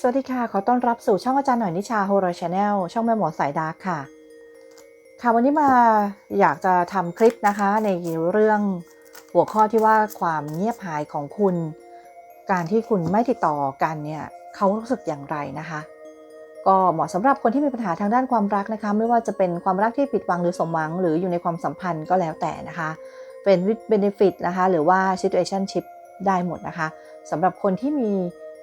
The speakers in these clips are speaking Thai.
สวัสดีค่ะ ขอต้อนรับสู่ช่องอาจารย์หน่อยนิชาโฮโรชาแนลช่องแม่หมอสายดาร์ค่ะ ค่ะวันนี้มาอยากจะทำคลิปนะคะ ในเรื่องหัวข้อที่ว่าความเงียบหายของคุณ การที่คุณไม่ติดต่อกันเนี่ยเขารู้สึกอย่างไรนะคะ ก็เหมาะสำหรับคนที่มีปัญหาทางด้านความรักนะคะ ไม่ว่าจะเป็นความรักที่ผิดหวังหรือสมหวัง หรืออยู่ในความสัมพันธ์ก็แล้วแต่นะคะ เป็นวิ benefit นะคะ หรือว่า situationship ได้หมดนะคะสำหรับคนที่มี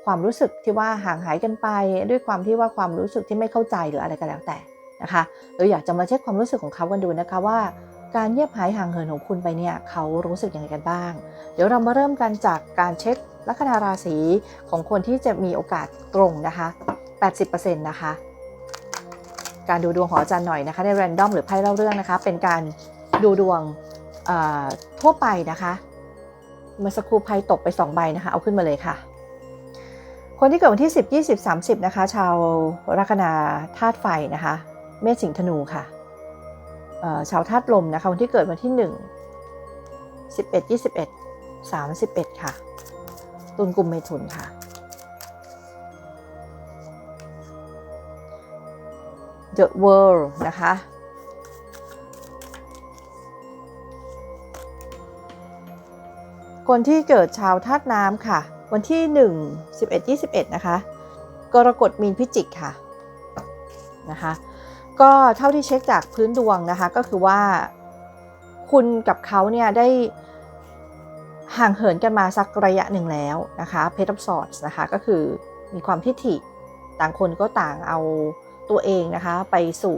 ความรู้สึกที่ว่าห่างหายกันไป ด้วยความที่ว่าความรู้สึกที่ไม่เข้าใจหรืออะไรก็แล้วแต่นะคะเราอยากจะมาเช็คความรู้สึกของเขากันดูนะคะว่า การเงียบหายห่างเหินของคุณไปเนี่ยเขารู้สึกยังไงกันบ้าง เดี๋ยวเรามาเริ่มกันจากการเช็คลัคนาราศีของคนที่จะมีโอกาสตรงนะคะ 80%นะคะ การดูดวงของอาจารย์หน่อยนะคะใน random หรือไพ่เล่าเรื่องนะคะ เป็นการดูดวงเอ่อทั่วไปนะคะ เมื่อสักครู่ไพ่ตกไป 2 ใบนะคะ เอาขึ้นมาเลยค่ะ คนที่เกิดวันที่ 10 20 30 นะคะ ชาวลัคนาธาตุไฟนะคะ เมษสิงห์ธนูค่ะชาวธาตุลมนะคะวันที่เกิดวันที่ 1 11 21 31 ค่ะ ตุลกลุ่มเมถุนค่ะ The World นะคะคนที่เกิดชาวธาตุน้ำค่ะ วันที่ 1 11 21 นะคะ กรกฎมีนพิจิกค่ะนะคะ ก็เท่าที่เช็คจากพื้นดวงนะคะ ก็คือว่าคุณกับเขาเนี่ยได้ห่างเหินกันมาสักระยะหนึ่งแล้วนะคะเพทอ f สอดนะคะก็คือมีความทิฐิต่างคนก็ต่างเอาตัวเองนะคะไปสู่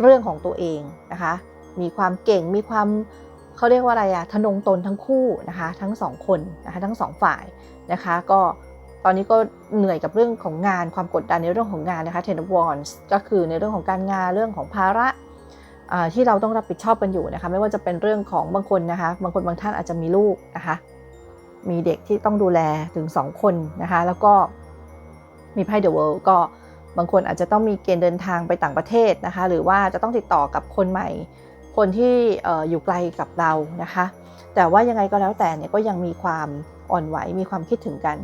เรื่องของตัวเองนะคะ มีความเก่งมีความ เขาเรียกว่าอะไรอะทะนงตนทั้งคู่นะคะทั้งสองคนนะคะทั้งสองฝ่ายนะคะก็ตอนนี้ก็เหนื่อยกับเรื่องของงานความกดดันในเรื่องของงานนะคะ Ten of Wands ก็คือในเรื่องของการงานเรื่องของภาระที่เราต้องรับผิดชอบกันอยู่นะคะไม่ว่าจะเป็นเรื่องของบางคนนะคะบางคนบางท่านอาจจะมีลูกนะคะมีเด็กที่ต้องดูแลถึง 2 คนนะคะแล้วก็มีไพ่เดอะเวิลด์ก็บางคนอาจจะต้องมีเกณฑ์เดินทางไปต่างประเทศนะคะหรือว่าจะต้องติดต่อกับคนใหม่ คนที่อยู่ไกลกับเรานะคะ แต่ว่ายังไงก็แล้วแต่เนี่ยก็ยังมีความอ่อนไหวมีความคิดถึงกัน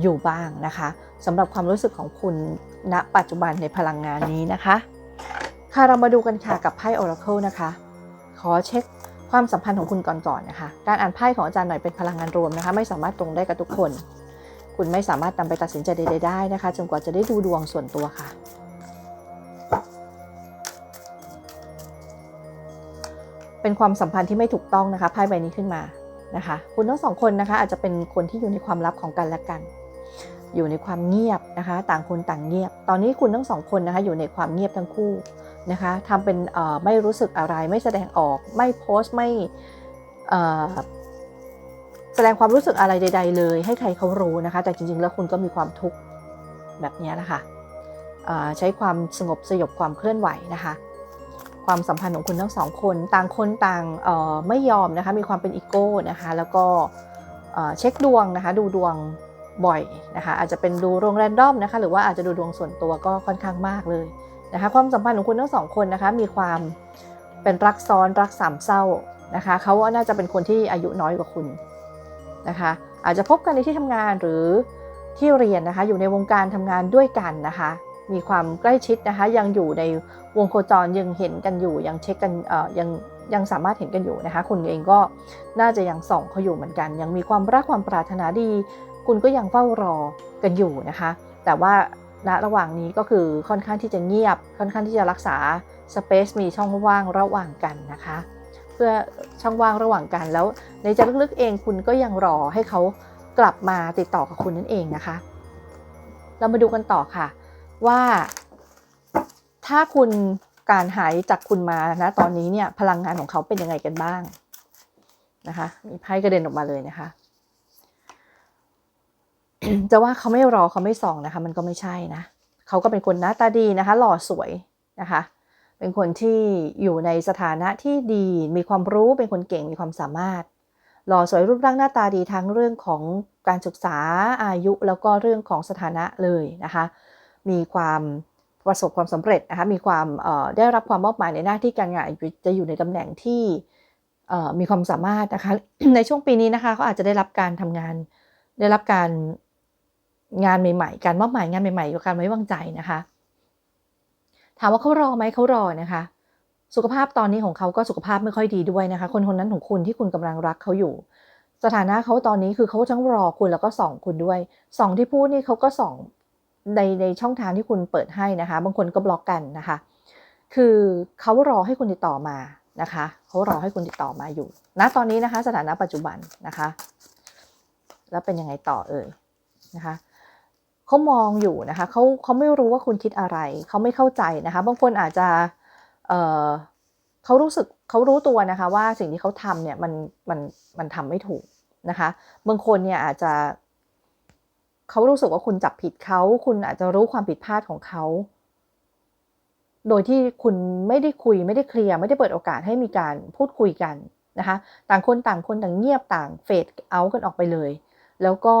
อยู่บ้างนะคะสำหรับความรู้สึกของคุณณปัจจุบันในพลังงานนี้นะคะค่ะเรามาดูกันค่ะกับไพ่ Oracle นะคะ ขอเช็คความสัมพันธ์ของคุณก่อนๆนนะคะ การอ่านไพ่ของอาจารย์หน่อยเป็นพลังงานรวมนะคะ ไม่สามารถตรงได้กับทุกคน คุณไม่สามารถนำไปตัดสินใจใดๆได้นะคะจนกว่าจะได้ดูดวงส่วนตัวค่ะ เป็นความสัมพันธ์ที่ไม่ถูกต้องนะคะไพ่ใบนี้ขึ้นมานะคะ คุณทั้งสองคนนะคะอาจจะเป็นคนที่อยู่ในความลับของกันและกัน อยู่ในความเงียบนะคะ ต่างคนต่างเงียบ ตอนนี้คุณทั้งสองคนนะคะอยู่ในความเงียบทั้งคู่นะคะทำเป็นไม่รู้สึกอะไรไม่แสดงออก ไม่โพสต์ไม่แสดงความรู้สึกอะไรใด ๆ เลย ให้ใครเขารู้นะคะ แต่จริงๆ แล้วคุณก็มีความทุกข์แบบนี้นะคะใช้ความสงบสยบความเคลื่อนไหวนะคะ ความสัมพันธ์ของคุณทั้งสองคน ต่างคนต่างไม่ยอมนะคะมีความเป็นอีโก้นะคะแล้วก็เช็คดวงนะคะดูดวงบ่อยนะคะอาจจะเป็นดูดวงแรนดอมนะคะหรือว่าอาจจะดูดวงส่วนตัวก็ค่อนข้างมากเลยนะคะความสัมพันธ์ของคุณทั้งสองคนนะคะมีความเป็นรักซ้อนรักสามเศร้านะคะเขาว่าน่าจะเป็นคนที่อายุน้อยกว่าคุณนะคะอาจจะพบกันในที่ทำงานหรือที่เรียนนะคะอยู่ในวงการทำงานด้วยกันนะคะ มีความใกล้ชิดนะคะ ยังอยู่ในวงโคจรยังเห็นกันอยู่ ยังเช็คกันเอ่อยังยังสามารถเห็นกันอยู่นะคะ คุณเองก็น่าจะยังส่องเขาอยู่เหมือนกัน ยังมีความรักความปรารถนาดี คุณก็ยังเฝ้ารอกันอยู่นะคะ แต่ว่าณระหว่างนี้ก็คือค่อนข้างที่จะเงียบ ค่อนข้างที่จะรักษาสเปซมีช่องว่างระหว่างกันนะคะ เพื่อช่องว่างระหว่างกันแล้ว ในใจลึกๆเองคุณก็ยังรอให้เขากลับมาติดต่อกับคุณนั่นเองนะคะ เรามาดูกันต่อค่ะ ว่า ถ้าคุณการหายจากคุณมานะตอนนี้เนี่ย พลังงานของเขาเป็นยังไงกันบ้างนะคะ มีไพ่กระเด็นออกมาเลยนะคะ จะว่าเขาไม่รอเขาไม่ส่องนะคะ มันก็ไม่ใช่นะเขาก็เป็นคนหน้าตาดีนะคะ หล่อสวยนะคะ เป็นคนที่อยู่ในสถานะที่ดี มีความรู้เป็นคนเก่งมีความสามารถ หล่อสวยรูปร่างหน้าตาดีทั้งเรื่องของการศึกษาอายุแล้วก็เรื่องของสถานะเลยนะคะ มีความประสบความสำเร็จนะคะมีความได้รับความมอบหมายในหน้าที่การงานจะอยู่ในตำแหน่งที่มีความสามารถนะคะในช่วงปีนี้นะคะเขาอาจจะได้รับการทำงาน ได้รับการงานใหม่ๆ การมอบหมายงานใหม่ๆกับการไว้วางใจนะคะ ถามว่าเขารอไหมเขารอนะคะ สุขภาพตอนนี้ของเขาก็สุขภาพไม่ค่อยดีด้วยนะคะ คนคนนั้นของคุณที่คุณกำลังรักเขาอยู่ สถานะเขาตอนนี้คือเขาทั้งรอคุณแล้วก็ส่องคุณด้วยส่องที่พูดนี่เขาก็ส่อง ในในช่องทางที่คุณเปิดให้นะคะ บางคนก็บล็อกกันนะคะ คือเขารอให้คุณติดต่อมานะคะเขารอให้คุณติดต่อมาอยู่ณตอนนี้นะคะ สถานะปัจจุบันนะคะ แล้วเป็นยังไงต่อเอ่ยนะคะเขามองอยู่นะคะเขาเขาไม่รู้ว่าคุณคิดอะไร เขาไม่เข้าใจนะคะ บางคนอาจจะเออเขารู้สึกเขารู้ตัวนะคะ ว่าสิ่งที่เขาทำเนี่ยมันมันมันทำไม่ถูกนะคะ บางคนเนี่ยอาจจะ เขารู้สึกว่าคุณจับผิดเขา คุณอาจจะรู้ความผิดพลาดของเขา โดยที่คุณไม่ได้คุยไม่ได้เคลียร์ไม่ได้เปิดโอกาสให้มีการพูดคุยกันนะคะ ต่างคนต่างคนต่างเงียบต่างเฟดเอากันออกไปเลย แล้วก็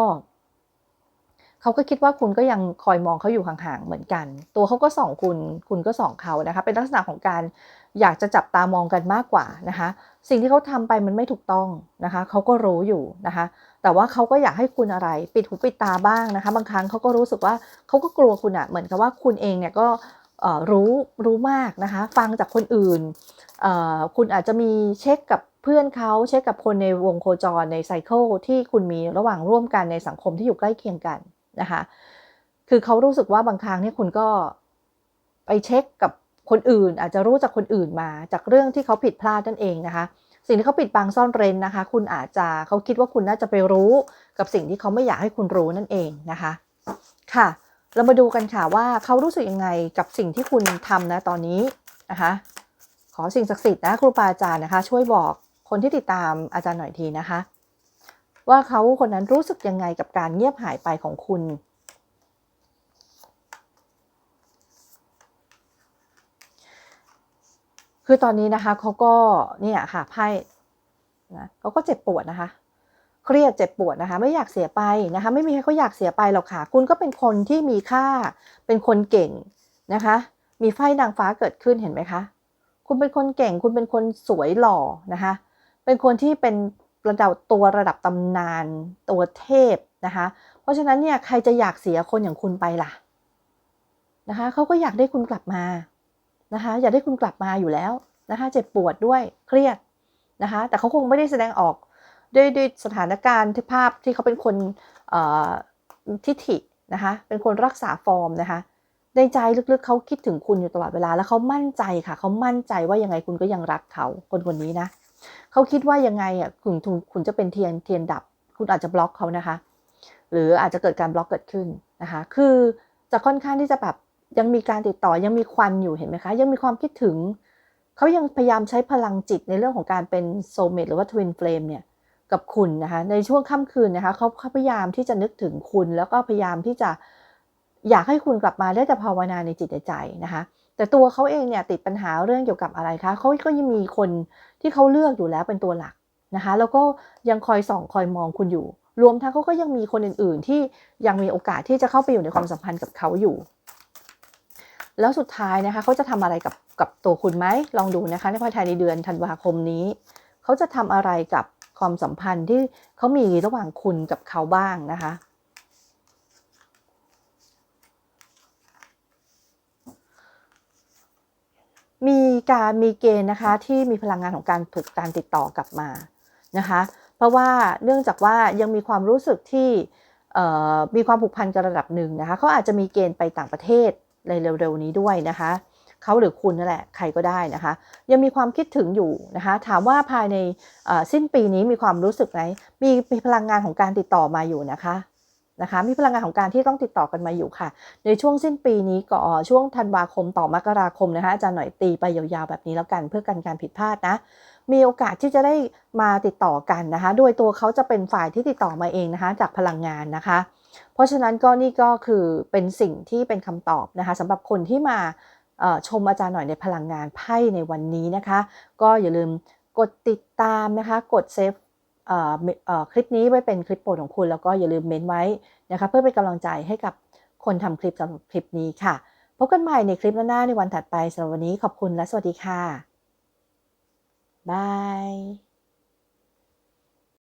เขาก็คิดว่าคุณก็ยังคอยมองเขาอยู่ห่างๆเหมือนกัน ตัวเขาก็ส่องคุณ คุณก็ส่องเขานะคะ เป็นลักษณะของการอยากจะจับตามองกันมากกว่านะคะ สิ่งที่เขาทำไปมันไม่ถูกต้องนะคะ เขาก็รู้อยู่นะคะ แต่ว่าเขาก็อยากให้คุณอะไร ปิดหูปิดตาบ้างนะคะ บางครั้งเขาก็รู้สึกว่าเขาก็กลัวคุณอะเหมือนกับว่าคุณเองเนี่ยก็รู้รู้มากนะคะ ฟังจากคนอื่น คุณอาจจะมีเช็คกับเพื่อนเขาเช็คกับคนในวงโคจรในไซเคิลที่คุณมีระหว่างร่วมกันในสังคมที่อยู่ใกล้เคียงกันนะคะ คือเขารู้สึกว่าบางครั้งเนี่ยคุณก็ไปเช็คกับคนอื่น อาจจะรู้จากคนอื่นมาจากเรื่องที่เขาผิดพลาดนั่นเองนะคะ สิ่งที่เขาปิดบังซ่อนเร้นนะคะ คุณอาจจะเขาคิดว่าคุณน่าจะไปรู้กับสิ่งที่เขาไม่อยากให้คุณรู้นั่นเองนะคะ ค่ะ เรามาดูกันค่ะว่าเขารู้สึกยังไงกับสิ่งที่คุณทำนะตอนนี้นะคะ ขอสิ่งศักดิ์สิทธิ์นะครูบาอาจารย์นะคะ ช่วยบอกคนที่ติดตามอาจารย์หน่อยทีนะคะ ว่าเขาคนนั้นรู้สึกยังไงกับการเงียบหายไปของคุณ คือตอนนี้นะคะเขาก็เนี่ยค่ะไพ่นะเขาก็เจ็บปวดนะคะ เครียดเจ็บปวดนะคะ ไม่อยากเสียไปนะคะ ไม่มีใครเขาอยากเสียไปหรอกค่ะ คุณก็เป็นคนที่มีค่าเป็นคนเก่งนะคะ มีไฟนางฟ้าเกิดขึ้นเห็นไหมคะ คุณเป็นคนเก่ง คุณเป็นคนสวยหล่อนะคะ เป็นคนที่เป็นระดับตัวระดับตำนานตัวเทพนะคะ เพราะฉะนั้นเนี่ยใครจะอยากเสียคนอย่างคุณไปล่ะนะคะเขาก็อยากได้คุณกลับมา นะคะอยากได้คุณกลับมาอยู่แล้วนะคะเจ็บปวดด้วยเครียดนะคะแต่เขาคงไม่ได้แสดงออกด้วยด้วยสถานการณ์ที่ภาพที่เขาเป็นคนทิฐินะคะเป็นคนรักษาฟอร์มนะคะในใจลึกๆเขาคิดถึงคุณอยู่ตลอดเวลาแล้วเขามั่นใจค่ะเขามั่นใจว่ายังไงคุณก็ยังรักเขาคนคนนี้นะเขาคิดว่ายังไงอะคุณคุณจะเป็นเทียนเทียนดับ คุณอาจจะบล็อกเขานะคะ หรืออาจจะเกิดการบล็อกเกิดขึ้นนะคะ คือจะค่อนข้างที่จะแบบ ยังมีการติดต่อยังมีควันอยู่เห็นไหมคะยังมีความคิดถึง เขายังพยายามใช้พลังจิตในเรื่องของการเป็นโซเมตหรือว่าทวินเฟลมเนี่ยกับคุณนะคะในช่วงค่ำคืนนะคะเขาพยายามที่จะนึกถึงคุณ แล้วก็พยายามที่จะอยากให้คุณกลับมาได้แต่ภาวนาในจิตในใจนะคะแต่ตัวเขาเองเนี่ยติดปัญหาเรื่องเกี่ยวกับอะไรคะเขาก็ยังมีคนที่เขาเลือกอยู่แล้วเป็นตัวหลักนะคะแล้วก็ยังคอยส่องคอยมองคุณอยู่ รวมทั้งเขาก็ยังมีคนอื่น ๆ ที่ยังมีโอกาสที่จะเข้าไปอยู่ในความสัมพันธ์กับเขาอยู่ แล้วสุดท้ายนะคะเขาจะทำอะไรกับกับตัวคุณไหมลองดูนะคะในภายในเดือนธันวาคมนี้เขาจะทำอะไรกับความสัมพันธ์ที่เขามีระหว่างคุณกับเขาบ้างนะคะมีการมีเกณฑ์นะคะที่มีพลังงานของการฝึกการติดต่อกลับมานะคะ เพราะว่าเนื่องจากว่ายังมีความรู้สึกที่มีความผูกพันกันระดับหนึ่งนะคะเขาอาจจะมีเกณฑ์ไปต่างประเทศ ในเร็วๆนี้ด้วยนะคะเขาหรือคุณนั่นแหละใครก็ได้นะคะ ยังมีความคิดถึงอยู่นะคะ ถามว่าภายในสิ้นปีนี้มีความรู้สึกไหมมีมีพลังงานของการติดต่อมาอยู่นะคะนะคะ มีพลังงานของการที่ต้องติดต่อกันมาอยู่ค่ะ ในช่วงสิ้นปีนี้ก็ช่วงธันวาคมต่อมกราคมนะคะอาจารย์หน่อยตีไปยาวๆแบบนี้แล้วกันเพื่อกันการผิดพลาดนะมีโอกาสที่จะได้มาติดต่อกันนะคะ โดยตัวเขาจะเป็นฝ่ายที่ติดต่อมาเองนะคะ จากพลังงานนะคะ เพราะฉะนั้นก็นี่ก็คือเป็นสิ่งที่เป็นคำตอบนะคะสำหรับคนที่มาชมอาจารย์หน่อยในพลังงานไพ่ในวันนี้นะคะ ก็อย่าลืมกดติดตามนะคะ กดเซฟคลิปนี้ไว้เป็นคลิปโปรดของคุณ แล้วก็อย่าลืมเมนไว้นะคะ เพื่อเป็นกำลังใจให้กับคนทำคลิปสำหรับคลิปนี้ค่ะ พบกันใหม่ในคลิปหน้าในวันถัดไปสำหรับวันนี้ขอบคุณและสวัสดีค่ะบาย